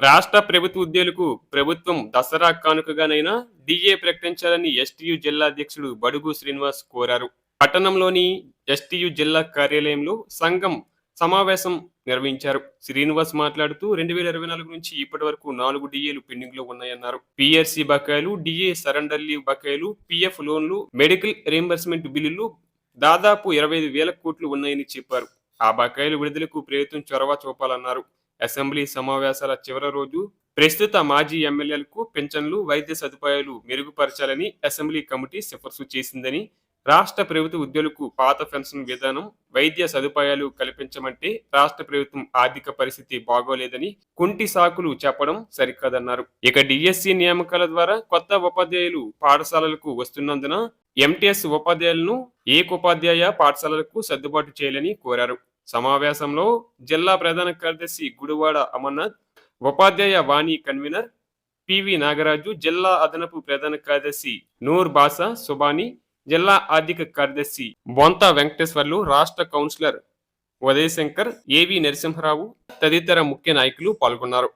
రాష్ట్ర ప్రభుత్వ ఉద్యోగులకు ప్రభుత్వం దసరా కానుకగానైనా డిఏ ప్రకటించాలని ఎస్టీయు జిల్లా అధ్యక్షుడు బడుగు శ్రీనివాస్ కోరారు. పట్టణంలోని ఎస్టీయు జిల్లా కార్యాలయంలో సంఘం సమావేశం నిర్వహించారు. శ్రీనివాస్ మాట్లాడుతూ రెండు వేల ఇరవై నాలుగు నుంచి ఇప్పటి వరకు నాలుగు డిఏలు పెండింగ్లో ఉన్నాయన్నారు. పిఆర్సీ బకాయిలు డిఏ సరెండర్ లీవ్ బకాయిలు పిఎఫ్ లోన్లు మెడికల్ రీంబర్స్మెంట్ బిల్లులు దాదాపు ఇరవై ఐదు వేల కోట్లు ఉన్నాయని చెప్పారు. ఆ బకాయిలు విడుదలకు ప్రభుత్వం చొరవ చూపాలన్నారు. అసెంబ్లీ సమావేశాల చివరి రోజు ప్రస్తుత మాజీ ఎమ్మెల్యేలకు పెన్షన్లు వైద్య సదుపాయాలు మెరుగుపరచాలని అసెంబ్లీ కమిటీ సిఫార్సు చేసిందని రాష్ట్ర ప్రభుత్వ ఉద్యోగులకు పాత పెన్షన్ విధానం వైద్య సదుపాయాలు కల్పించమంటే రాష్ట్ర ప్రభుత్వం ఆర్థిక పరిస్థితి బాగోలేదని కుంటి సాకులు చెప్పడం సరికాదన్నారు. ఇక డిఎస్సి నియామకాల ద్వారా కొత్త ఉపాధ్యాయులు పాఠశాలలకు వస్తున్నందున ఎంటీఎస్ ఉపాధ్యాయులను ఏకోపాధ్యాయ పాఠశాలలకు సర్దుబాటు చేయాలని కోరారు. సమావేశంలో జిల్లా ప్రధాన కార్యదర్శి గుడివాడ అమర్నాథ్ ఉపాధ్యాయ వాణి కన్వీనర్ పివి నాగరాజు జిల్లా అదనపు ప్రధాన కార్యదర్శి నూర్ బాసా సుబాని జిల్లా ఆర్థిక కార్యదర్శి బొంత వెంకటేశ్వర్లు రాష్ట్ర కౌన్సిలర్ ఉదయశంకర్ ఏవి నరసింహరావు తదితర ముఖ్య నాయకులు పాల్గొన్నారు.